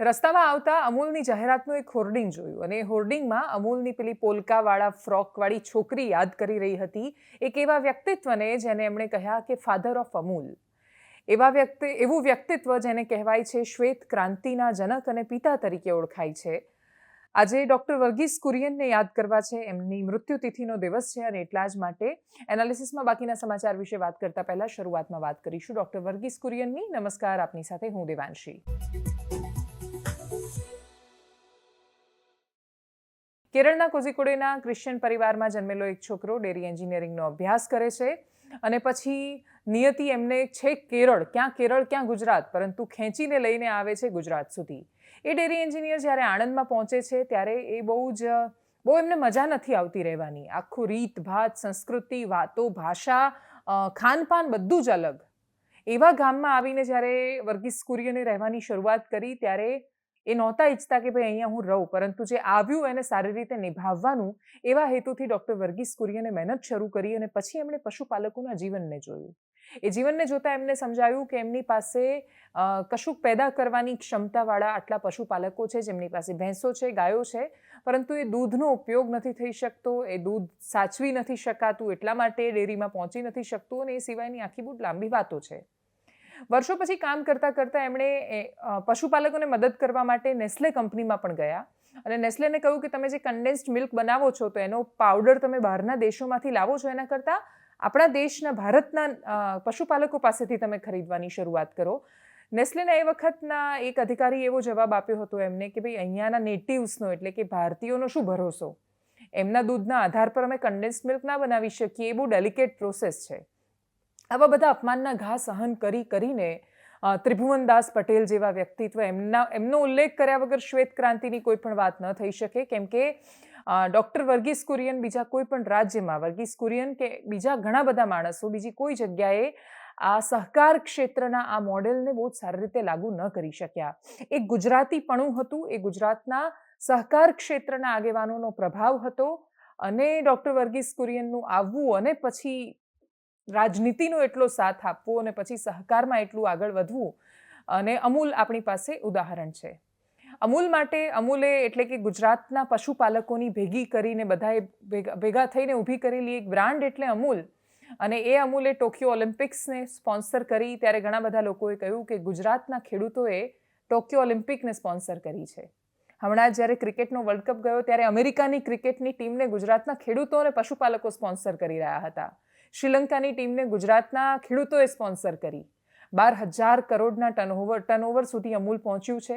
રસ્તામાં આવતા અમૂલની જાહેરાતનું એક હોર્ડિંગ જોયું અને એ હોર્ડિંગમાં અમૂલની પેલી પોલકાવાળા ફ્રોકવાળી છોકરી યાદ કરી રહી હતી. એક એવા વ્યક્તિત્વને જેને એમણે કહ્યા કે ફાધર ઓફ અમૂલ એવા વ્યક્તિ, એવું વ્યક્તિત્વ જેને કહેવાય છે શ્વેત ક્રાંતિના જનક અને પિતા તરીકે ઓળખાય છે. આજે ડૉક્ટર વર્ગીસ કુરિયનને યાદ કરવા છે. એમની મૃત્યુતિથિનો દિવસ છે અને એટલા જ માટે એનાલિસિસમાં બાકીના સમાચાર વિશે વાત કરતા પહેલા શરૂઆતમાં વાત કરીશું ડૉક્ટર વર્ગીસ કુરિયનની. નમસ્કાર, આપની સાથે હું દેવાંશી. કેરળના કોઝિકોડેના ક્રિશ્ચિયન પરિવારમાં જન્મેલો એક છોકરો ડેરી એન્જિનિયરિંગનો અભ્યાસ કરે છે અને પછી નિયતિ એમને છે કેરળ, ક્યાં કેરળ, ક્યાં ગુજરાત, પરંતુ ખેંચીને લઈને આવે છે ગુજરાત સુધી. એ ડેરી એન્જિનિયર જ્યારે આણંદમાં પહોંચે છે ત્યારે એ બહુ જ, બહુ એમને મજા નથી આવતી રહેવાની. આખું રીત, ભાત, સંસ્કૃતિ, વાતો, ભાષા ખાનપાન બધું જ અલગ. એવા ગામમાં આવીને જ્યારે વર્ગીસ કુરિયને રહેવાની શરૂઆત કરી ત્યારે એ નહોતા ઈચ્છતા કે ભાઈ અહીંયા હું રહું. પરંતુ જે આવ્યું એને સારી રીતે નિભાવવાનું, એવા હેતુથી ડૉક્ટર વર્ગીસ કુરિયને મહેનત શરૂ કરી અને પછી એમણે પશુપાલકોના જીવનને જોયું. એ જીવનને જોતાં એમને સમજાયું કે એમની પાસે કશુંક પેદા કરવાની ક્ષમતાવાળા આટલા પશુપાલકો છે, જેમની પાસે ભેંસો છે, ગાયો છે, પરંતુ એ દૂધનો ઉપયોગ નથી થઈ શકતો, એ દૂધ સાચવી નથી શકાતું, એટલા માટે ડેરીમાં પહોંચી નથી શકતું અને એ સિવાયની આખી બહુ લાંબી વાતો છે. વર્ષો પછી કામ કરતાં કરતાં એમણે પશુપાલકોને મદદ કરવા માટે નેસ્લે કંપનીમાં પણ ગયા. અને નેસ્લેને કહ્યું કે તમે જે કન્ડેન્સ્ડ મિલ્ક બનાવો છો, તો એનો પાવડર તમે બહારના દેશોમાંથી લાવો છો, એના કરતાં આપણા દેશના, ભારતના પશુપાલકો પાસેથી તમે ખરીદવાની શરૂઆત કરો. નેસ્લેના એ વખતના એક અધિકારી એવો જવાબ આપ્યો હતો એમને કે ભાઈ અહીંયાના નેટિવ્સનો, એટલે કે ભારતીયોનો શું ભરોસો? એમના દૂધના આધાર પર અમે કન્ડેન્સ મિલ્ક ના બનાવી શકીએ, એ બહુ ડેલિકેટ પ્રોસેસ છે. આવા બધા અપમાનના ઘા સહન કરી કરીને ત્રિભુવનદાસ પટેલ જેવા વ્યક્તિત્વ એમના, એમનો ઉલ્લેખ કર્યા વગર શ્વેત ક્રાંતિની કોઈ પણ વાત ન થઈ શકે. કેમ કે ડૉક્ટર વર્ગીસ કુરિયન બીજા કોઈ પણ રાજ્યમાં, વર્ગીસ કુરિયન કે બીજા ઘણા બધા માણસો બીજી કોઈ જગ્યાએ આ સહકાર ક્ષેત્રના આ મોડેલને બહુ જ સારી રીતે લાગુ ન કરી શક્યા. એક ગુજરાતીપણું હતું, એ ગુજરાતના સહકાર ક્ષેત્રના આગેવાનોનો પ્રભાવ હતો અને ડૉક્ટર વર્ગીસ કુરિયનનું આવવું અને પછી રાજનીતિનો એટલો સાથ આપવો અને પછી સહકારમાં એટલું આગળ વધવું, અને અમૂલ આપણી પાસે ઉદાહરણ છે. અમૂલ માટે, અમૂલે એટલે કે ગુજરાતના પશુપાલકોની ભેગી કરીને બધાએ ભેગા થઈને ઊભી કરેલી એક બ્રાન્ડ એટલે અમૂલ. અને એ અમૂલે ટોક્યો ઓલિમ્પિક્સને સ્પોન્સર કરી, ત્યારે ઘણા બધા લોકોએ કહ્યું કે ગુજરાતના ખેડૂતોએ ટોક્યો ઓલિમ્પિકને સ્પોન્સર કરી છે. હમણાં જ્યારે ક્રિકેટનો વર્લ્ડ કપ ગયો, ત્યારે અમેરિકાની ક્રિકેટની ટીમને ગુજરાતના ખેડૂતો અને પશુપાલકો સ્પોન્સર કરી રહ્યા હતા. શ્રીલંકાની ટીમને ગુજરાતના ખેડૂતોએ સ્પોન્સર કરી. બાર હજાર કરોડના ટર્નઓવર ટર્નઓવર સુધી અમૂલ પહોંચ્યું છે.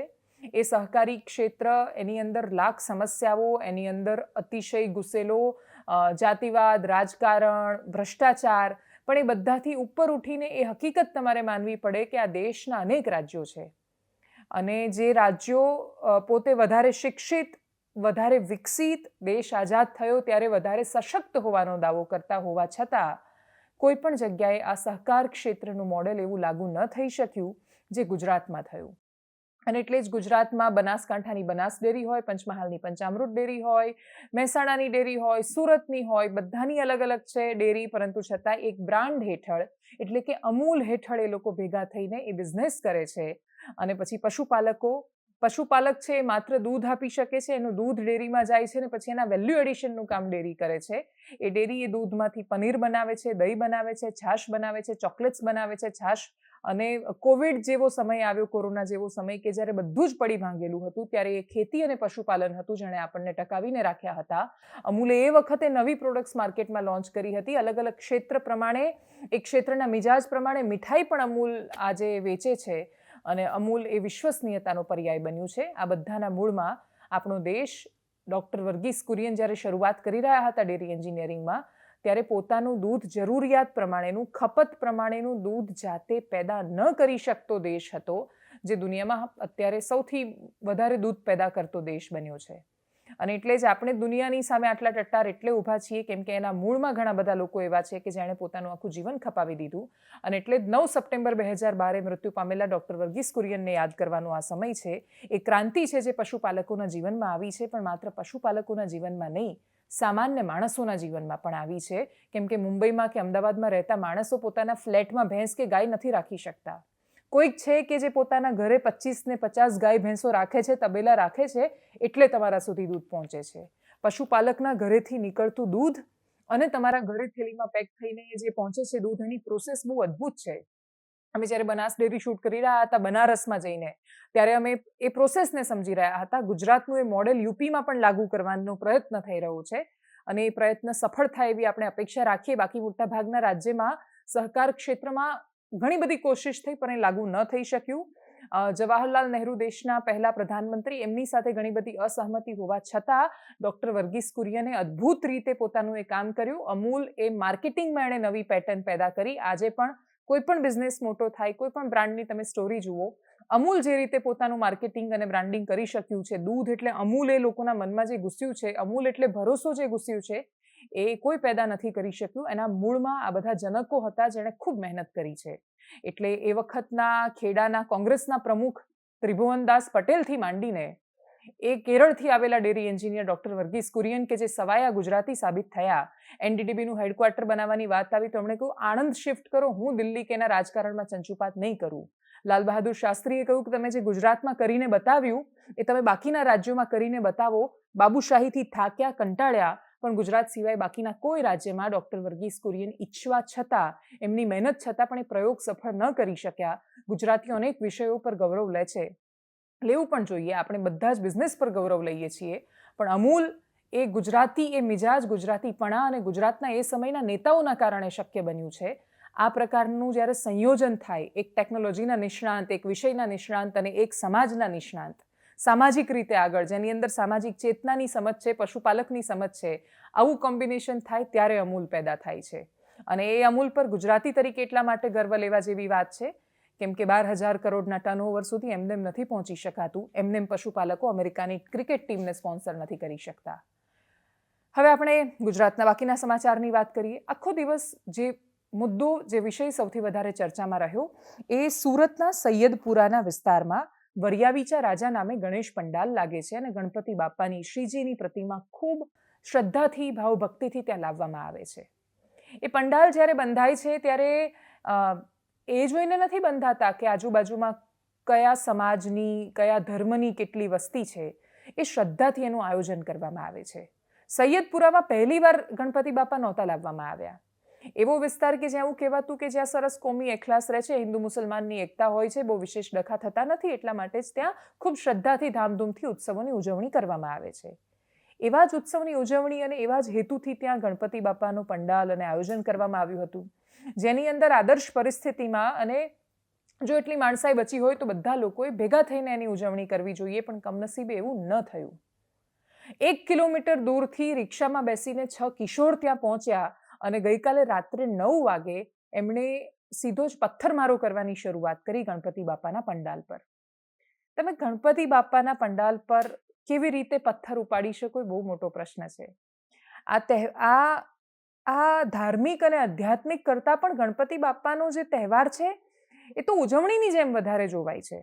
એ સહકારી ક્ષેત્ર એની અંદર લાખ સમસ્યાઓ, એની અંદર અતિશય ગુસ્સેલો જાતિવાદ, રાજકારણ, ભ્રષ્ટાચાર, પણ એ બધાથી ઉપર ઉઠીને એ હકીકત તમારે માનવી પડે કે આ દેશના અનેક રાજ્યો છે. અને જે રાજ્યો પોતે વધારે શિક્ષિત, વધારે વિકસિત દેશ આઝાદ થયો ત્યારે વધારે સશક્ત હોવાનો દાવો કરતા હોવા છતાં કોઈ પણ જગ્યાએ આ સહકાર ક્ષેત્રનું મોડેલ એવું લાગુ ન થઈ શક્યું જે ગુજરાતમાં થયું. અને એટલે જ ગુજરાતમાં બનાસકાંઠાની બનાસ ડેરી હોય, પંચમહાલની પંચામૃત ડેરી હોય, મહેસાણાની ડેરી હોય, સુરતની હોય, બધાની અલગ અલગ છે ડેરી, પરંતુ છતાં એક બ્રાન્ડ હેઠળ, એટલે કે અમૂલ હેઠળ એ લોકો ભેગા થઈને એ બિઝનેસ કરે છે. અને પછી પશુપાલકો પશુપાલક છે એ માત્ર દૂધ આપી શકે છે, એનું દૂધ ડેરીમાં જાય છે ને પછી એના વેલ્યુ એડિશનનું કામ ડેરી કરે છે. એ ડેરી એ દૂધમાંથી પનીર બનાવે છે, દહીં બનાવે છે, છાશ બનાવે છે, ચોકલેટ્સ બનાવે છે, છાશ અને કોવિડ જેવો સમય આવ્યો, કોરોના જેવો સમય કે જ્યારે બધું જ પડી ભાંગેલું હતું, ત્યારે એ ખેતી અને પશુપાલન હતું જેણે આપણને ટકાવીને રાખ્યા હતા. અમૂલે એ વખતે નવી પ્રોડક્ટ્સ માર્કેટમાં લોન્ચ કરી હતી. અલગ અલગ ક્ષેત્ર પ્રમાણે એ ક્ષેત્રના મિજાજ પ્રમાણે મીઠાઈ પણ અમૂલ આજે વેચે છે. અને અમૂલ એ વિશ્વસનીયતાનો પર્યાય બન્યું છે. આ બધાના મૂળમાં આપણો દેશ ડૉક્ટર વર્ગીસ કુરિયન જ્યારે શરૂઆત કરી રહ્યા હતા ડેરી એન્જિનિયરિંગમાં, ત્યારે પોતાનું દૂધ જરૂરિયાત પ્રમાણેનું, ખપત પ્રમાણેનું દૂધ જાતે પેદા ન કરી શકતો દેશ હતો, જે દુનિયામાં અત્યારે સૌથી વધારે દૂધ પેદા કરતો દેશ બન્યો છે. અને એટલે જ આપણે દુનિયાની સામે આટલા ટટ્ટાર એટલે ઊભા છીએ, કેમ કે એના મૂળમાં ઘણા બધા લોકો એવા છે કે જેણે પોતાનું આખું જીવન ખપાવી દીધું. અને એટલે જ નવ સપ્ટેમ્બર બે હજાર બારે મૃત્યુ પામેલા ડૉક્ટર વર્ગીસ કુરિયનને યાદ કરવાનો આ સમય છે. એ ક્રાંતિ છે જે પશુપાલકોના જીવનમાં આવી છે, પણ માત્ર પશુપાલકોના જીવનમાં નહીં, સામાન્ય માણસોના જીવનમાં પણ આવી છે. કેમ કે મુંબઈમાં કે અમદાવાદમાં રહેતા માણસો પોતાના ફ્લેટમાં ભેંસ કે ગાય નથી રાખી શકતા. કોઈક છે કે જે પોતાના ઘરે પચીસ ને પચાસ ગાય ભેંસો રાખે છે, તબેલા રાખે છે, એટલે તમારા સુધી દૂધ પહોંચે છે. પશુપાલકના ઘરેથી નીકળતું દૂધ અને તમારા ઘરે થેલીમાં પેક થઈને જે પહોંચે છે દૂધ, એની પ્રોસેસ બહુ અદ્ભુત છે. અમે જ્યારે બનાસ ડેરી શૂટ કરી રહ્યા હતા બનારસમાં જઈને, ત્યારે અમે એ પ્રોસેસને સમજી રહ્યા હતા. ગુજરાતનું એ મોડેલ યુપીમાં પણ લાગુ કરવાનો પ્રયત્ન થઈ રહ્યો છે અને એ પ્રયત્ન સફળ થાય એવી આપણે અપેક્ષા રાખીએ. બાકી મોટાભાગના રાજ્યમાં સહકાર ક્ષેત્રમાં ઘણી બધી કોશિશ થઈ, પણ એ લાગુ ન થઈ શક્યું. જવાહરલાલ નહેરુ દેશના પહેલા પ્રધાનમંત્રી, એમની સાથે ઘણી બધી અસહમતિ હોવા છતાં, ડૉક્ટર વર્ગીસ કુરિયને અદ્ભુત રીતે પોતાનું એ કામ કર્યું. અમૂલ એ માર્કેટિંગમાં એણે નવી પેટર્ન પેદા કરી. આજે પણ કોઈ પણ બિઝનેસ મોટો થાય, કોઈ પણ બ્રાન્ડની તમે સ્ટોરી જુઓ, અમૂલ જે રીતે પોતાનું માર્કેટિંગ અને બ્રાન્ડિંગ કરી શક્યું છે, દૂધ એટલે અમૂલ એ લોકોના મનમાં જે ઘૂસ્યું છે, અમૂલ એટલે ભરોસો જે ઘૂસ્યું છે એ કોઈ પેદા નથી કરી શક્યું. એના મૂળમાં આ બધા જનકો હતા જેણે ખૂબ મહેનત કરી છે. એટલે એ વખતના ખેડાના કોંગ્રેસના પ્રમુખ ત્રિભુવનદાસ પટેલથી માંડીને એ કેરળથી આવેલા dairy engineer doctor Verghese Kurien કે જે સવાયા ગુજરાતી સાબિત થયા, એનડીડીબીનું હેડક્વાર્ટર બનાવવાની વાત આવી, તો એમણે કહ્યું, આણંદ શિફ્ટ કરો, હું દિલ્હી કે એના રાજકારણમાં ચંચુપાત નહીં કરું. લાલ બહાદુર શાસ્ત્રીએ કહ્યું કે તમે જે ગુજરાતમાં કરીને બતાવ્યું, એ તમે બાકીના રાજ્યોમાં કરીને બતાવો. બાબુશાહીથી થાક્યા, કંટાળ્યા પણ ગુજરાત સિવાય બાકીના કોઈ રાજ્યમાં ડોક્ટર વર્ગીસ કુરિયન ઈચ્છવા છતાં એમની મહેનત છતાં પણ એ પ્રયોગ સફળ ન કરી શક્યા. ગુજરાતીઓ અનેક વિષયો પર ગૌરવ લે છે. લેવું પણ જોઈએ. આપણે બધા જ બિઝનેસ પર ગૌરવ લઈએ છીએ. પણ અમૂલ એ ગુજરાતી, એ મિજાજ ગુજરાતીપણા અને ગુજરાતના એ સમયના નેતાઓના કારણે શક્ય બન્યું છે. આ પ્રકારનું જ્યારે સંયોજન થાય, એક ટેકનોલોજીના નિષ્ણાંત, એક વિષયના નિષ્ણાંત અને એક સમાજના નિષ્ણાંત સામાજિક રીતે આગળ, જેની અંદર સામાજિક ચેતનાની સમજ છે, પશુપાલકની સમજ છે, આવું કોમ્બિનેશન થાય ત્યારે અમૂલ પેદા થાય છે. અને એ અમૂલ પર ગુજરાતી તરીકે એટલા માટે ગર્વ લેવા જેવી વાત છે, કેમ કે બાર હજાર કરોડના ટર્નઓવર સુધી એમનેમ નથી પહોંચી શકાતું એમનેમ પશુપાલકો અમેરિકાની ક્રિકેટ ટીમને સ્પોન્સર નથી કરી શકતા. હવે આપણે ગુજરાતના બાકીના સમાચારની વાત કરીએ. આખો દિવસ જે મુદ્દો, જે વિષય સૌથી વધારે ચર્ચામાં રહ્યો, એ સુરતના સૈયદપુરાના વિસ્તારમાં વરિયાવીચા રાજા નામે ગણેશ પંડાલ લાગે છે અને ગણપતિ બાપાની શ્રીજીની પ્રતિમા ખૂબ શ્રદ્ધાથી, ભાવભક્તિથી ત્યાં લાવવામાં આવે છે. એ પંડાલ જ્યારે બંધાય છે ત્યારે એ જોઈને નથી બંધાતા કે આજુબાજુમાં કયા સમાજની, કયા ધર્મની કેટલી વસ્તી છે, એ શ્રદ્ધાથી એનું આયોજન કરવામાં આવે છે. સૈયદપુરામાં પહેલીવાર ગણપતિ બાપા નહોતા લાવવામાં આવ્યા. એવો વિસ્તાર કે જ્યાં એવું કહેવાતું કે જ્યાં સરસ કોમી એકલાસ રહે છે, હિન્દુ મુસલમાનની એકતા હોય છે, બહુ વિશેષ ડખા થતા નથી, એટલા માટે જ ત્યાં ખૂબ શ્રદ્ધાથી ધામધૂમથી ઉત્સવોની ઉજવણી કરવામાં આવે છે. એવા જ ઉત્સવની ઉજવણી અને એવા જ હેતુથી ત્યાં ગણપતિ બાપાનું પંડાલ અને આયોજન કરવામાં આવ્યું હતું. જેની અંદર આદર્શ પરિસ્થિતિમાં અને જો એટલી માણસાઈ બચી હોય તો બધા લોકોએ ભેગા થઈને એની ઉજવણી કરવી જોઈએ, પણ કમનસીબે એવું ન થયું. એક કિલોમીટર દૂરથી રિક્ષામાં બેસીને છ કિશોર ત્યાં પહોંચ્યા અને ગઈકાલે રાત્રે નવ વાગે એમણે સીધો જ પથ્થરમારો કરવાની શરૂઆત કરી ગણપતિ બાપાના પંડાલ પર. તમે ગણપતિ બાપાના પંડાલ પર કેવી રીતે પથ્થર ઉપાડી શકો એ બહુ મોટો પ્રશ્ન છે. આ તહે આ આ ધાર્મિક અને આધ્યાત્મિક કરતાં પણ ગણપતિ બાપાનો જે તહેવાર છે એ તો ઉજવણીની જેમ વધારે જોવાય છે.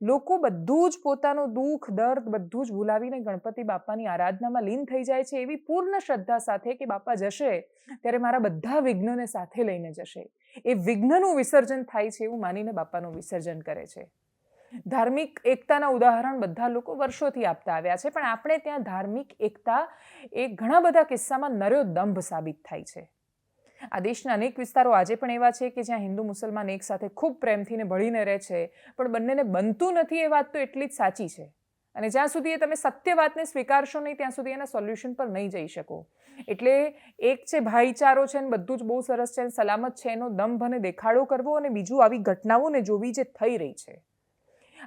લોકો બધું જ પોતાનું દુઃખ, દર્દ બધું જ ભૂલાવીને ગણપતિ બાપાની આરાધનામાં લીન થઈ જાય છે એવી પૂર્ણ શ્રદ્ધા સાથે કે બાપા જશે, ત્યારે મારા બધા વિઘ્નને સાથે લઈને જશે. એ વિઘ્નનું વિસર્જન થાય છે એવું માનીને બાપાનું વિસર્જન કરે છે. ધાર્મિક એકતાના ઉદાહરણ બધા લોકો વર્ષોથી આપતા આવ્યા છે, પણ આપણે ત્યાં ધાર્મિક એકતા એ ઘણા બધા કિસ્સામાં નર્યો દંભ સાબિત થાય છે. આ દેશના અનેક વિસ્તારો આજે પણ એવા છે કે જ્યાં હિન્દુ મુસલમાન એક સાથે ખૂબ પ્રેમથી ને ભળીને રહે છે, પણ બંનેને બનતું નથી એ વાત તો એટલી જ સાચી છે. અને જ્યાં સુધી એ તમે સત્ય વાતને સ્વીકારશો નહીં, ત્યાં સુધી એના સોલ્યુશન પર નહીં જઈ શકો. એટલે એક છે ભાઈચારો છે ને, બધું જ બહુ સરસ છે સલામત છે, એનો દંભ અને દેખાડો કરવો અને બીજું આવી ઘટનાઓને જોવી જે થઈ રહી છે.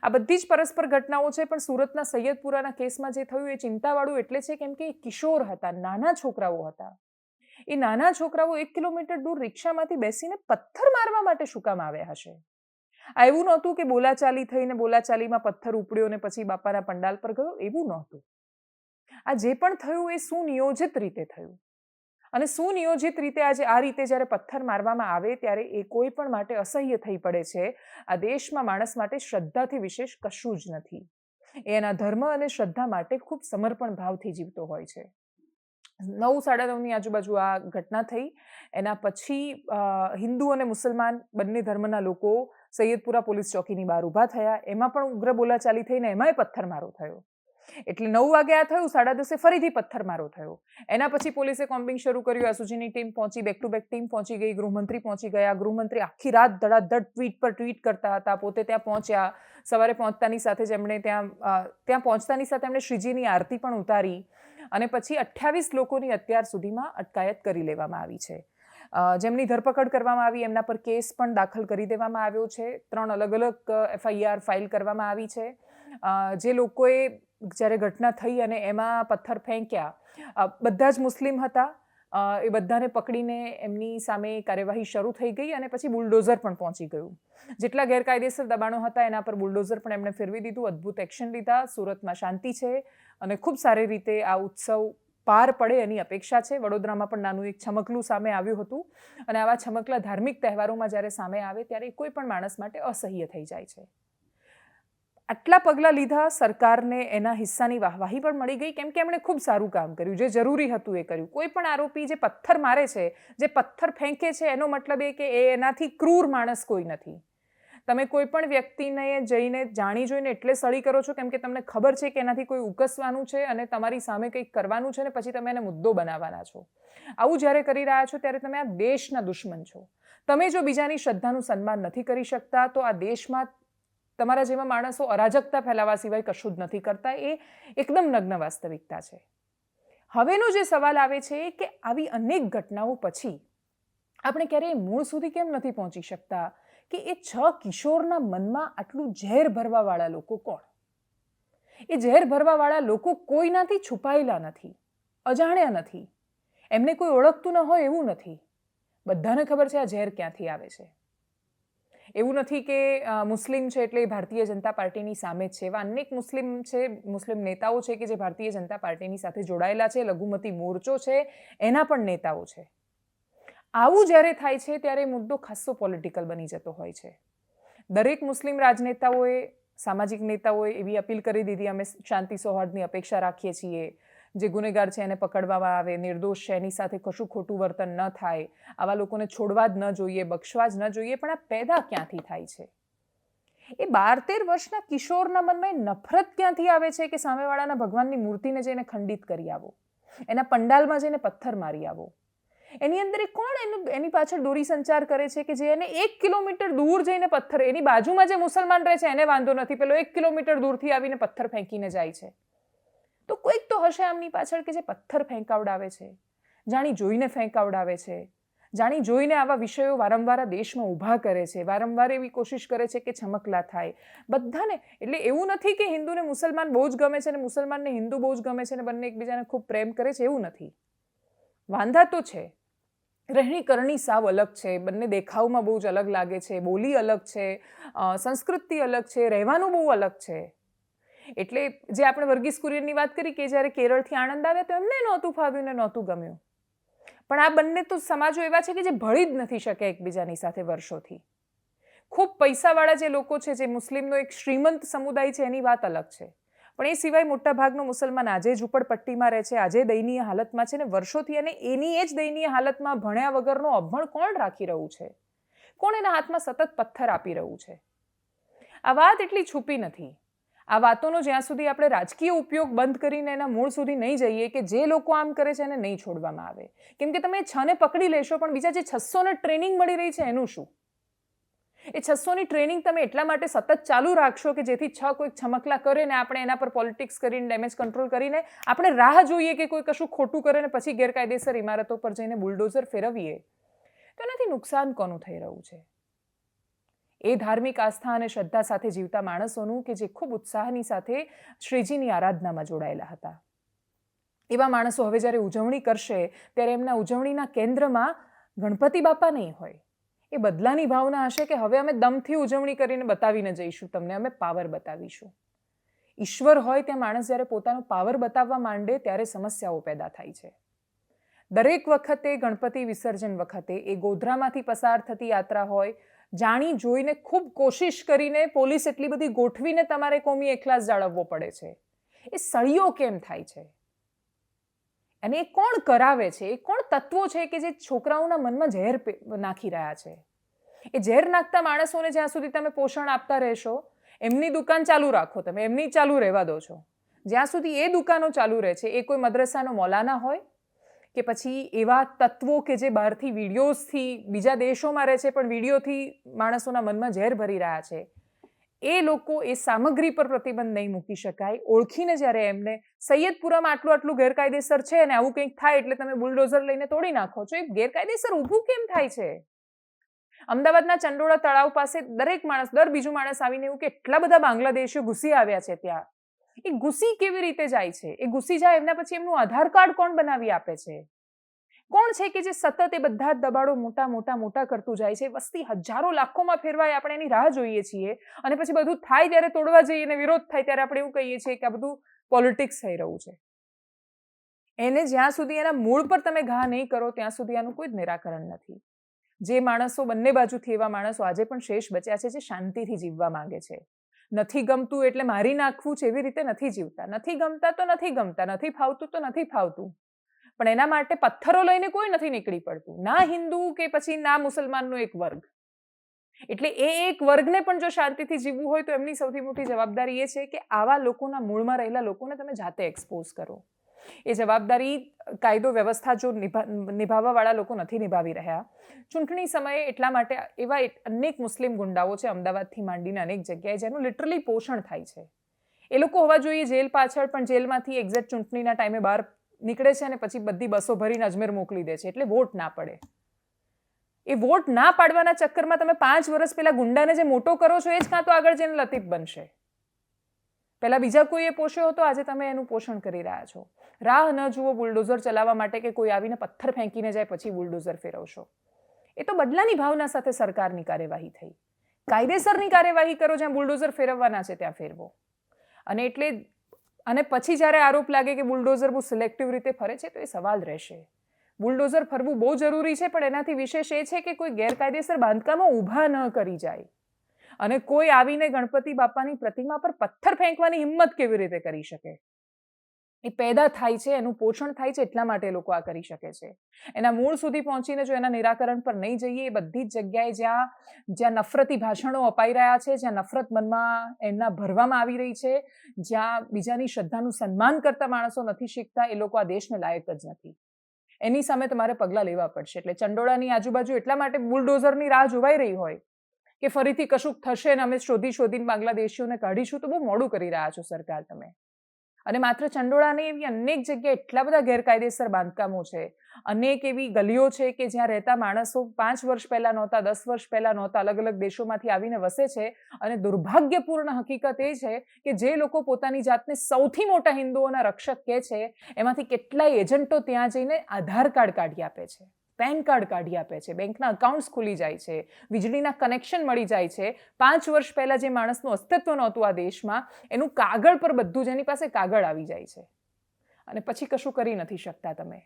આ બધી જ પરસ્પર ઘટનાઓ છે, પણ સુરતના સૈયદપુરાના કેસમાં જે થયું એ ચિંતાવાળું એટલે છે કેમ કે કિશોર હતા, નાના છોકરાઓ હતા. એ નાના છોકરાઓ એક કિલોમીટર દૂર રિક્ષામાંથી બેસીને પથ્થર મારવા માટે શું કામ આવ્યા હશે? આ એવું નહોતું કે બોલાચાલી થઈને બોલાચાલીમાં પથ્થર ઉપડ્યો ને પછી બાપાના પંડાલ પર ગયો, એવું નહોતું. આ જે પણ થયું એ સુનિયોજિત રીતે થયું. અને સુનિયોજિત રીતે આજે આ રીતે જ્યારે પથ્થર મારવામાં આવે ત્યારે એ કોઈ પણ માટે અસહ્ય થઈ પડે છે. આ દેશમાં માણસ માટે શ્રદ્ધાથી વિશેષ કશું જ નથી. એ એના ધર્મ અને શ્રદ્ધા માટે ખૂબ સમર્પણ ભાવથી જીવતો હોય છે. નવ સાડા નવની આજુબાજુ આ ઘટના થઈ. એના પછી હિન્દુ અને મુસલમાન બંને ધર્મના લોકો સૈયદપુરા પોલીસ ચોકીની બહાર ઊભા થયા. એમાં પણ ઉગ્ર બોલાચાલી થઈને એમાંય પથ્થરમારો થયો. એટલે નવ વાગે આ થયું, સાડા દસે ફરીથી પથ્થરમારો થયો. એના પછી પોલીસે કોમ્બિંગ શરૂ કર્યું. આસુજીની ટીમ પહોંચી બેક ટુ બેક ટીમ પહોંચી ગઈ, ગૃહમંત્રી પહોંચી ગયા. ગૃહમંત્રી આખી રાત ધડાધડ ટ્વીટ પર ટ્વીટ કરતા હતા. પોતે ત્યાં પહોંચ્યા. સવારે પહોંચતાની સાથે જ એમણે ત્યાં ત્યાં પહોંચતાની સાથે એમણે શ્રીજીની આરતી પણ ઉતારી. અને પછી અઠ્યાવીસ લોકોની અત્યાર સુધીમાં અટકાયત કરી લેવામાં આવી છે. જેમની ધરપકડ કરવામાં આવી, એમના પર કેસ પણ દાખલ કરી દેવામાં આવ્યો છે. ત્રણ અલગ અલગ એફઆઈઆર ફાઇલ કરવામાં આવી છે. જે લોકોએ જ્યારે ઘટના થઈ અને એમાં પથ્થર ફેંક્યા બધા જ મુસ્લિમ હતા. એ બધાને પકડીને એમની સામે કાર્યવાહી શરૂ થઈ ગઈ અને પછી બુલડોઝર પણ પહોંચી ગયું. જેટલા ગેરકાયદેસર દબાણો હતા એના પર બુલડોઝર પણ એમણે ફેરવી દીધું, અદ્ભુત એક્શન લીધા, સુરતમાં શાંતિ છે અને ખૂબ સારી રીતે આ ઉત્સવ પાર પડે એની અપેક્ષા છે. વડોદરામાં પણ નાનું એક છમકલું સામે આવ્યું હતું અને આવા છમકલા ધાર્મિક તહેવારોમાં જ્યારે સામે આવે ત્યારે કોઈ પણ માણસ માટે અસહ્ય થઈ જાય છે. આટલા પગલાં લીધા સરકારને એના હિસ્સાની વાહવાહી પણ મળી ગઈ, કેમ કે એમણે ખૂબ સારું કામ કર્યું. જે જરૂરી હતું એ કર્યું. કોઈ પણ આરોપી જે પથ્થર મારે છે, જે પથ્થર ફેંકે છે, એનો મતલબ એ કે એ એનાથી ક્રૂર માણસ કોઈ નથી. તમે કોઈ પણ વ્યક્તિને જઈને જાણી જોઈને એટલે સળી કરો છો, કેમ કે તમને ખબર છે કે એનાથી કોઈ ઉકસવાનું છે અને તમારી સામે કંઈક કરવાનું છે ને પછી તમે એને મુદ્દો બનાવવાના છો. આવું જ્યારે કરી રહ્યા છો, ત્યારે તમે આ દેશના દુશ્મન છો. તમે જો બીજાની શ્રદ્ધાનું સન્માન નથી કરી શકતા, તો આ દેશમાં તમારા જેવા માણસો અરાજકતા ફેલાવા સિવાય કશું જ નથી કરતા, એ એકદમ નગ્ન વાસ્તવિકતા છે. હવેનો જે સવાલ આવે છે કે આવી અનેક ઘટનાઓ પછી આપણે ક્યારેય મૂળ સુધી કેમ નથી પહોંચી શકતા? કે એ છ કિશોરના મનમાં આટલું ઝેર ભરવાવાળા લોકો કોણ? એ ઝેર ભરવાવાળા લોકો કોઈનાથી છુપાયેલા નથી, અજાણ્યા નથી, એમને કોઈ ઓળખતું ન હોય એવું નથી. બધાને ખબર છે આ ઝેર ક્યાંથી આવે છે. એવું નથી કે મુસ્લિમ છે એટલે એ ભારતીય જનતા પાર્ટીની સામે છે. એવા અનેક મુસ્લિમ છે, મુસ્લિમ નેતાઓ છે કે જે ભારતીય જનતા પાર્ટીની સાથે જોડાયેલા છે, લઘુમતી મોરચો છે, એના પણ નેતાઓ છે. આવું જ્યારે થાય છે, ત્યારે મુદ્દો ખાસ્સો પોલિટિકલ બની જતો હોય છે. દરેક મુસ્લિમ રાજનેતાઓએ, સામાજિક નેતાઓએ એવી અપીલ કરી દીધી, અમે શાંતિ સૌહાર્દની અપેક્ષા રાખીએ છીએ. જે ગુનેગાર છે એને પકડવામાં આવે, નિર્દોષ છે, એની સાથે કશું ખોટું વર્તન ન થાય, આવા લોકોને છોડવા જ ન જોઈએ, બક્ષવા જ ન જોઈએ, પણ આ પેદા ક્યાંથી થાય છે? એ બાર તેર વર્ષના કિશોરના મનમાં નફરત ક્યાંથી આવે છે કે સામેવાળાના ભગવાનની મૂર્તિને જઈને ખંડિત કરી આવો? એના પંડાલમાં જઈને પથ્થર મારી આવો? એની અંદર એ કોણ એનું, એની પાછળ દોરી સંચાર કરે છે કે જે એને એક કિલોમીટર દૂર જઈને પથ્થર, એની બાજુમાં જે મુસલમાન રહે છે, એને વાંધો નથી, પેલો એક કિલોમીટર દૂરથી આવીને પથ્થર ફેંકીને જાય છે. તો કોઈક તો હશે આમની પાછળ કે જે પથ્થર ફેંકાવડાવે છે, જાણી જોઈને ફેંકાવડાવે છે, જાણી જોઈને આવા વિષયો વારંવાર દેશમાં ઊભા કરે છે, વારંવાર એવી કોશિશ કરે છે કે છમકલા થાય. બધાને, એટલે એવું નથી કે હિન્દુને મુસલમાન બહુ જ ગમે છે અને મુસલમાનને હિન્દુ બહુ જ ગમે છે અને બંને એકબીજાને ખૂબ પ્રેમ કરે છે, એવું નથી. વાંધા તો છે. રહેણી કરણી સાવ અલગ છે, બંને દેખાવમાં બહુ જ અલગ લાગે છે, બોલી અલગ છે સંસ્કૃતિ અલગ છે, રહેવાનું બહુ અલગ છે. એટલે જે આપણે વર્ગીસ કુરિયરની વાત કરી કે જ્યારે કેરળથી આણંદ આવ્યા તો એમને નહોતું ફાવ્યું ને નહોતું ગમ્યું. પણ આ બંને તો સમાજો એવા છે કે જે ભળી જ નથી શકે એકબીજાની સાથે વર્ષોથી. ખૂબ પૈસાવાળા જે લોકો છે, જે મુસ્લિમનો એક શ્રીમંત સમુદાય છે, એની વાત અલગ છે. પણ એ સિવાય મોટાભાગનો મુસલમાન આજે ઝૂંપડપટ્ટીમાં રહે છે, આજે દયનીય હાલતમાં છે ને વર્ષોથી અને એની એ જ દયનીય હાલતમાં ભણ્યા વગરનો અભણ કોણ રાખી રહ્યું છે? કોણ એના હાથમાં સતત પથ્થર આપી રહ્યું છે? આ વાત એટલી છુપી નથી. આ વાતોનો જ્યાં સુધી આપણે રાજકીય ઉપયોગ બંધ કરીને એના મૂળ સુધી નહીં જઈએ કે જે લોકો આમ કરે છે એને નહીં છોડવામાં આવે. કેમ કે તમે છને પકડી લેશો, પણ બીજા જે છસોને ટ્રેનિંગ મળી રહી છે એનું શું? એ છસોની ટ્રેનિંગ તમે એટલા માટે સતત ચાલુ રાખશો કે જેથી છ કોઈક છમકલા કરે ને આપણે એના પર પોલિટિક્સ કરીને, ડેમેજ કંટ્રોલ કરીને આપણે રાહ જોઈએ કે કોઈ કશું ખોટું કરે ને પછી ગેરકાયદેસર ઇમારતો પર જઈને બુલડોઝર ફેરવીએ. તો એનાથી નુકસાન કોનું થઈ રહ્યું છે? એ ધાર્મિક આસ્થા અને શ્રદ્ધા સાથે જીવતા માણસોનું કે જે ખૂબ ઉત્સાહની સાથે શ્રીજીની આરાધનામાં જોડાયેલા હતા. એવા માણસો હવે જ્યારે ઉજવણી કરશે, ત્યારે એમના ઉજવણીના કેન્દ્રમાં ગણપતિ બાપા નહીં હોય. એ બદલાની ભાવના હશે કે હવે અમે દમથી ઉજવણી કરીને બતાવીને જઈશું તમને, અમે પાવર બતાવીશું. ઈશ્વર હોય ત્યાં માણસ જ્યારે પોતાનો પાવર બતાવવા માંડે, ત્યારે સમસ્યાઓ પેદા થાય છે. દરેક વખતે ગણપતિ વિસર્જન વખતે એ ગોધરામાંથી પસાર થતી યાત્રા હોય જાણી જોઈને ખૂબ કોશિશ કરીને પોલીસ એટલી બધી ગોઠવીને તમારે કોમી એકલાસ જાળવવો પડે છે. એ સળીઓ કેમ થાય છે? અને એ કોણ કરાવે છે? એ કોણ તત્વો છે કે જે છોકરાઓના મનમાં ઝેર નાખી રહ્યા છે? એ ઝેર નાખતા માણસોને જ્યાં સુધી તમે પોષણ આપતા રહેશો, એમની દુકાન ચાલુ રાખો તમે, એમની ચાલુ રહેવા દો છો. જ્યાં સુધી એ દુકાનો ચાલુ રહે છે, એ કોઈ મદ્રસાનો મોલાના હોય કે પછી એવા તત્વો કે જે બહારથી વિડીયોઝથી બીજા દેશોમાં રહે છે, પણ વિડીયોથી માણસોના મનમાં ઝેર ભરી રહ્યા છે, એ લોકો એ સામગ્રી પર પ્રતિબંધ નહીં મૂકી શકાય. ઓળખીને જ્યારે એમને સૈયદપુરામાં આટલું આટલું ગેરકાયદેસર છે અને આવું કંઈક થાય એટલે તમે બુલડોઝર લઈને તોડી નાખો છો, એ ગેરકાયદેસર ઊભું કેમ થાય છે? અમદાવાદના ચંડોળા તળાવ પાસે દરેક માણસ, દર બીજું માણસ આવીને એવું કેટલા બધા બાંગ્લાદેશીઓ ઘૂસી આવ્યા છે ત્યાં. એ ઘૂસી કેવી રીતે જાય છે? એ ઘૂસી જાય એમના પછી એમનું આધાર કાર્ડ કોણ બનાવી આપે છે? કોણ છે કે જે સતત એ બધા જ દબાડો મોટા મોટા મોટા કરતું જાય છે? વસ્તી હજારો લાખોમાં ફેરવાય, આપણે એની રાહ જોઈએ છીએ. અને પછી બધું થાય ત્યારે તોડવા જઈએ અને વિરોધ થાય ત્યારે આપણે એવું કહીએ છીએ કે આ બધું પોલિટિક્સ થઈ રહ્યું છે. એને જ્યાં સુધી એના મૂળ પર તમે ઘા નહીં કરો, ત્યાં સુધી આનું કોઈ જ નિરાકરણ નથી. જે માણસો બંને બાજુથી એવા માણસો આજે પણ શેષ બચ્યા છે જે શાંતિથી જીવવા માંગે છે. નથી ગમતું એટલે મારી નાખવું છે એવી રીતે નથી જીવતા. નથી ગમતા તો નથી ગમતા, નથી ફાવતું તો નથી ફાવતું. પણ એના માટે પથ્થરો લઈને કોઈ નથી નીકળી પડતું. ના હિન્દુ કે પછી ના મુસલમાનનો એક વર્ગ. એટલે એ એક વર્ગને પણ જો શાંતિથી જીવવું હોય તો એમની સૌથી મોટી જવાબદારી એ છે કે આવા લોકોના મૂળમાં રહેલા લોકોને તમે જાતે એક્સપોઝ કરો. એ જવાબદારી કાયદો વ્યવસ્થા જો નિભાવવાવાળા લોકો નથી નિભાવી રહ્યા. ચૂંટણી સમયે એટલા માટે એવા અનેક મુસ્લિમ ગુંડાઓ છે, અમદાવાદથી માંડીને અનેક જગ્યાએ, જેનું લિટરલી પોષણ થાય છે. એ લોકો હોવા જોઈએ જેલ પાછળ, પણ જેલમાંથી એક્ઝેક્ટ ચૂંટણીના ટાઈમે બહાર નીકળે છે અને પછી બધી બસો ભરીને અજમેર મોકલી દે છે, એટલે વોટ ના પડે. એ વોટ ના પાડવાના ચક્કરમાં તમે પાંચ વર્ષ પહેલા ગુંડાને જે મોટો કરો છો, એ જ કાં તો આગળ જઈને લતીફ બનશે? પહેલા બીજા કોઈએ પોષ્યો હતો? આજે તમે એનું પોષણ કરી રહ્યા છો. રાહ ન જુઓ બુલડોઝર ચલાવવા માટે કે કોઈ આવીને પથ્થર ફેંકીને જાય પછી બુલડોઝર ફેરવશો. એ તો બદલાની ભાવના સાથે સરકારની કાર્યવાહી થઈ. કાયદેસરની કાર્યવાહી કરો જ્યાં બુલડોઝર ફેરવવાના છે ત્યાં ફેરવો. અને એટલે અને પછી જ્યારે આરોપ લાગે કે બુલડોઝર બહુ સિલેક્ટિવ રીતે ફરે છે, તો એ સવાલ રહેશે. બુલડોઝર ફરવું બહુ જરૂરી છે, પણ એનાથી વિશેષ એ છે કે કોઈ ગેરકાયદેસર બાંધકામો ઊભા ન કરી જાય. અને કોઈ આવીને ગણપતિ બાપાની પ્રતિમા પર પથ્થર ફેંકવાની હિંમત કેવી રીતે કરી શકે? એ પેદા થાય છે, એનું પોષણ થાય છે, એટલા માટે લોકો આ કરી શકે છે. એના મૂળ સુધી પહોંચીને જો એના નિરાકરણ પર નહીં જઈએ, એ બધી જ જગ્યાએ જ્યાં જ્યાં નફરતી ભાષણો અપાઈ રહ્યા છે, જ્યાં નફરત મનમાં એમના ભરવામાં આવી રહી છે, જ્યાં બીજાની શ્રદ્ધાનું સન્માન કરતા માણસો નથી શીખતા, એ લોકો આ દેશને લાયક જ નથી. એની સામે તમારે પગલાં લેવા પડશે. એટલે ચંડોળાની આજુબાજુ એટલા માટે બુલડોઝરની રાહ જોવાઈ રહી હોય કે ફરીથી કશુંક થશે ને અમે શોધી શોધીને બાંગ્લાદેશીઓને કાઢીશું, તો બહુ મોડું કરી રહ્યા છો સરકાર તમે. અને માત્ર ચંડોળાની એવી અનેક જગ્યાએ એટલા બધા ગેરકાયદેસર બાંધકામો છે. અનેક એવી ગલીઓ છે કે જ્યાં રહેતા માણસો પાંચ વર્ષ પહેલા નહોતા, દસ વર્ષ પહેલા નહોતા, અલગ અલગ દેશોમાંથી આવીને વસે છે. અને દુર્ભાગ્યપૂર્ણ હકીકત એ છે કે જે લોકો પોતાની જાતને સૌથી મોટા હિન્દુઓના રક્ષક કહે છે, એમાંથી કેટલાય એજન્ટો ત્યાં જઈને આધાર કાર્ડ કાઢી આપે છે. પેન કાર્ડ કાઢી આપે છે, બેંકના અકાઉન્ટ્સ ખુલી જાય છે, વીજળીના કનેક્શન મળી જાય છે. પાંચ વર્ષ પહેલાં જે માણસનું અસ્તિત્વ નહોતું આ દેશમાં, એનું કાગળ પર બધું જ એની પાસે કાગળ આવી જાય છે. અને પછી કશું કરી નથી શકતા તમે.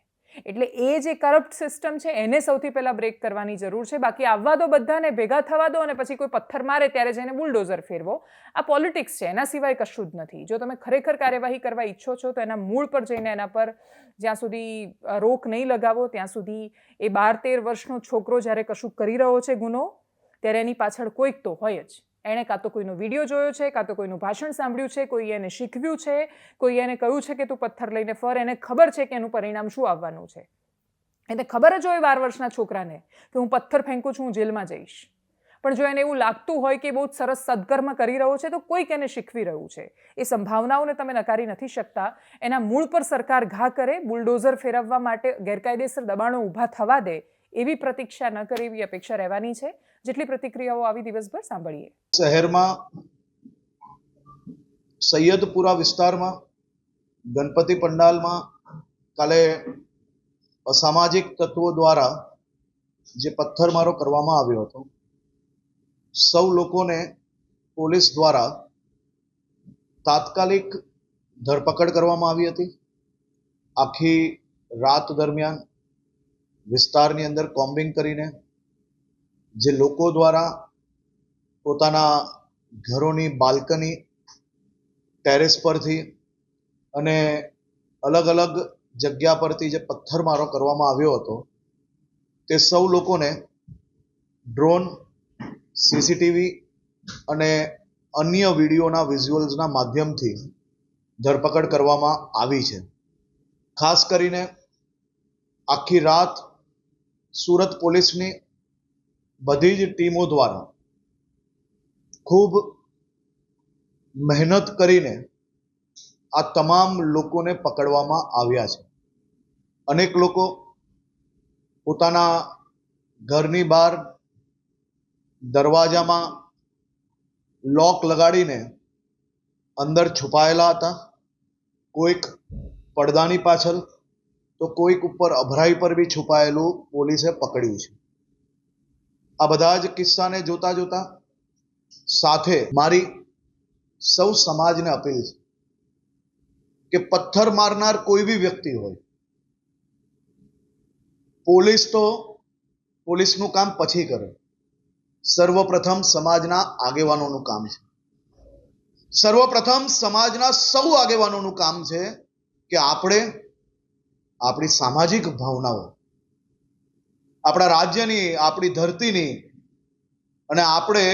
એટલે એ જે કરપ્ટ સિસ્ટમ છે, એને સૌથી પહેલાં બ્રેક કરવાની જરૂર છે. બાકી આવવા દો બધાને ભેગા થવા દો અને પછી કોઈ પથ્થર મારે ત્યારે જઈને બુલડોઝર ફેરવો. આ પોલિટિક્સ છે, એના સિવાય કશું જ નથી. જો તમે ખરેખર કાર્યવાહી કરવા ઈચ્છો છો, તો એના મૂળ પર જઈને એના પર જ્યાં સુધી રોક નહીં લગાવો, ત્યાં સુધી એ બાર તેર વર્ષનો છોકરો જ્યારે કશું કરી રહ્યો છે ગુનો, ત્યારે એની પાછળ કોઈક તો હોય જ. એણે કાં તો કોઈનો વીડિયો જોયો છે, કાં તો કોઈનું ભાષણ સાંભળ્યું છે, કોઈ એને શીખવ્યું છે, કોઈ એને કહ્યું છે કે તું પથ્થર લઈને ફર, એને ખબર છે કે એનું પરિણામ શું આવવાનું છે. એને ખબર જ હોય બાર વર્ષના છોકરાને કે હું પથ્થર ફેંકું છું, હું જેલમાં જઈશ. પણ જો એને એવું લાગતું હોય કે બહુ સરસ સદકર્મ કરી રહ્યો છે, તો કોઈક એને શીખવી રહ્યું છે. એ સંભાવનાઓને તમે નકારી નથી શકતા. એના મૂળ પર સરકાર ઘા કરે, બુલડોઝર ફેરવવા માટે ગેરકાયદેસર દબાણો ઊભા થવા દે એવી પ્રતીક્ષા ન કરે એવી અપેક્ષા રહેવાની છે. જેટલી પ્રતિક્રિયાઓ આવી દિવસભર સાંભળીએ. શહેરમાં, સૈયદપુરા વિસ્તારમાં, ગણપતિ પંડાલમાં કાલે અસામાજિક તત્વો દ્વારા જે પથ્થરમારો કરવામાં આવ્યો હતો, સૌ લોકોને પોલીસ દ્વારા તાત્કાલિક ધરપકડ કરવામાં આવી હતી. આખી રાત દરમિયાન વિસ્તારની અંદર કોમ્બિંગ કરીને જે લોકો દ્વારા પોતાના ઘરોની બાલ્કની ટેરેસ પરથી અને અલગ અલગ જગ્યા પરથી જે પથ્થરમારો કરવામાં આવ્યો હતો, તે સૌ લોકોને ડ્રોન, સીસીટીવી અને અન્ય વિડીયોના વિઝ્યુઅલ્સના માધ્યમથી ધરપકડ કરવામાં આવી છે. ખાસ કરીને આખી રાત સુરત પોલીસની બધી જ ટીમો દ્વારા ખૂબ મહેનત કરીને આ તમામ લોકોને પકડવામાં આવ્યા છે. અનેક લોકો પોતાના ઘરની બહાર દરવાજામાં લોક લગાડીને અંદર છુપાયેલા હતા. કોઈક પડદાની પાછળ તો કોઈક ઉપર અભરાઈ પર બી છુપાયેલું પોલીસે પકડ્યું છે. આ બધા જ કિસ્સાને જોતા જોતા સાથે મારી સૌ સમાજને અપીલ છે કે પથ્થર મારનાર કોઈ બી વ્યક્તિ હોય, પોલીસ તો પોલીસનું કામ પછી કરે. સર્વપ્રથમ સમાજના આગેવાનોનું કામ છે. સર્વપ્રથમ સમાજના સૌ આગેવાનોનું કામ છે કે આપણે આપણી સામાજિક ભાવનાઓ, આપણા રાજ્યની, આપણી ધરતીની અને આપણે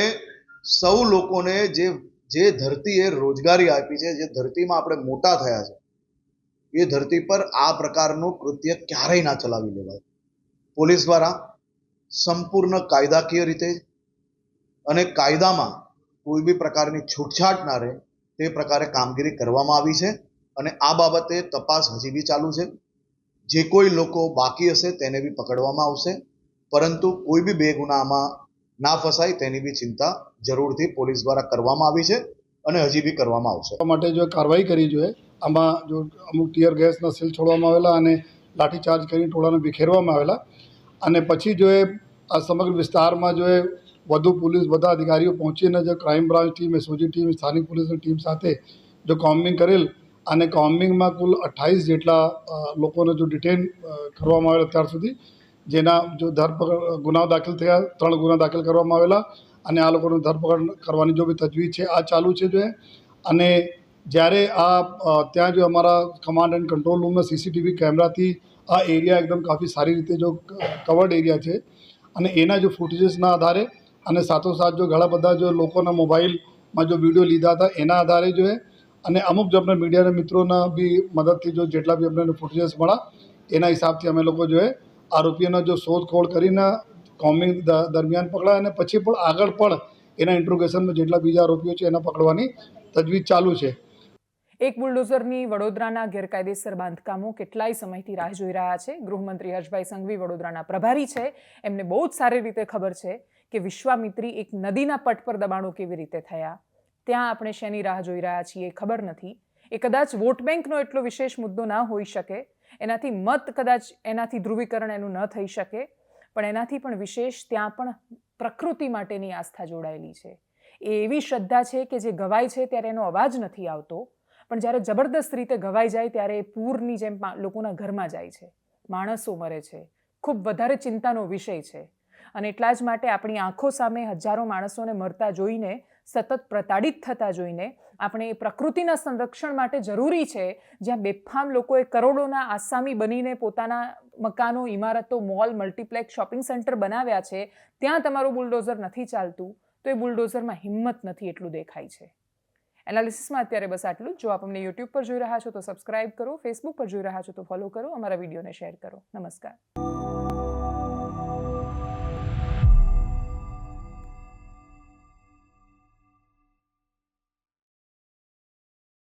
સૌ લોકોને જે જે ધરતીએ રોજગારી આપી છે, જે ધરતીમાં આપણે મોટા થયા છે, એ ધરતી પર આ પ્રકારનું કૃત્ય ક્યારેય ના ચલાવી લેવાય. પોલીસ દ્વારા સંપૂર્ણ કાયદાકીય રીતે અને કાયદામાં કોઈ બી પ્રકારની છૂટછાટ ના રહે તે પ્રકારે કામગીરી કરવામાં આવી છે અને આ બાબતે તપાસ હજી બી ચાલુ છે. જે કોઈ લોકો બાકી હશે તેને બી પકડવામાં આવશે. પરંતુ કોઈ બી બે ગુનામાં ના ફસાય તેની બી ચિંતા જરૂરથી પોલીસ દ્વારા કરવામાં આવી છે અને હજી બી કરવામાં આવશે. માટે જો કાર્યવાહી કરી જોઈએ, આમાં જો અમુક ટીયર ગેસના સીલ છોડવામાં આવેલા અને લાઠીચાર્જ કરીને ટોળાને વિખેરવામાં આવેલા. અને પછી જો એ આ સમગ્ર વિસ્તારમાં જો એ વધુ પોલીસ બધા અધિકારીઓ પહોંચીને જો crime branch team, SOG team, સ્થાનિક પોલીસની ટીમ સાથે જો કોમ્બિંગ કરેલ અને કોમ્બિંગમાં કુલ અઠ્ઠાવીસ જેટલા લોકોને જો ડિટેન કરવામાં આવેલા અત્યાર સુધી, જેના જો ધરપકડ ગુનાઓ દાખલ થયા, ત્રણ ગુના દાખલ કરવામાં આવેલા અને આ લોકોની ધરપકડ કરવાની જો બી તજવીજ છે, આ ચાલુ છે જો. અને જ્યારે આ ત્યાં જો અમારા કમાન્ડ એન્ડ કંટ્રોલ રૂમના સીસીટીવી કેમેરાથી આ એરિયા એકદમ કાફી સારી રીતે જો કવર્ડ એરિયા છે અને એના જો ફૂટેજીસના આધારે અને સાથોસાથ જો ઘણા બધા જો લોકોના મોબાઈલમાં જો વીડિયો લીધા હતા, એના આધારે જો એ અને અમુક જો આપણે મીડિયાના મિત્રોના બી મદદથી જો જેટલા બી અમને ફૂટેજીસ મળ્યા, એના હિસાબથી અમે લોકો જો એ આરોપીઓના જો શોધખોળ કરીને કોમિંગ દરમિયાન પકડાય અને પછી પણ આગળ પણ એના ઇન્ટ્રોગેશનમાં જેટલા બીજા આરોપીઓ છે એના પકડવાની તજવીજ ચાલુ છે. એક બુલડોઝરની વડોદરાના ગેરકાયદેસર બાંધકામો કેટલાય સમયથી રાહ જોઈ રહ્યા છે. ગૃહમંત્રી હર્ષભાઈ સંઘવી વડોદરાના પ્રભારી છે. એમને બહુ જ સારી રીતે ખબર છે કે વિશ્વામિત્રી એક નદીના પટ પર દબાણો કેવી રીતે થયા? ત્યાં આપણે શેની રાહ જોઈ રહ્યા છીએ ખબર નથી. એ કદાચ વોટ બેંકનો એટલો વિશેષ મુદ્દો ના હોઈ શકે. એનાથી મત કદાચ એનાથી ધ્રુવીકરણ એનું ન થઈ શકે. પણ એનાથી પણ વિશેષ ત્યાં પણ પ્રકૃતિ માટેની આસ્થા જોડાયેલી છે. એ એવી શ્રદ્ધા છે કે જે ગવાય છે ત્યારે એનો અવાજ નથી આવતો. પણ જ્યારે જબરદસ્ત રીતે ગવાઈ જાય ત્યારે એ પૂરની જેમ લોકોના ઘરમાં જાય છે. માણસો મરે છે. ખૂબ વધારે ચિંતાનો વિષય છે. અને એટલા જ માટે આપણી આંખો સામે હજારો માણસોને મરતા જોઈને સતત પ્રતાડિત થતા જોઈને આપણે પ્રકૃતિના સંરક્ષણ માટે જરૂરી છે. જ્યાં બેફામ લોકોએ કરોડોના આસામી બનીને પોતાના મકાનો, ઇમારતો, મોલ, મલ્ટીપ્લેક્સ શોપિંગ સેન્ટર બનાવ્યા છે, ત્યાં તમારું બુલડોઝર નથી ચાલતું. તો એ બુલડોઝરમાં હિંમત નથી એટલું દેખાય છે. એનાલિસિસમાં અત્યારે બસ આટલું જો. આપ અમને યુટ્યુબ પર જોઈ રહ્યા છો તો સબસ્ક્રાઇબ કરો, ફેસબુક પર જોઈ રહ્યા છો તો ફોલો કરો, અમારા વિડીયોને શેર કરો. નમસ્કાર.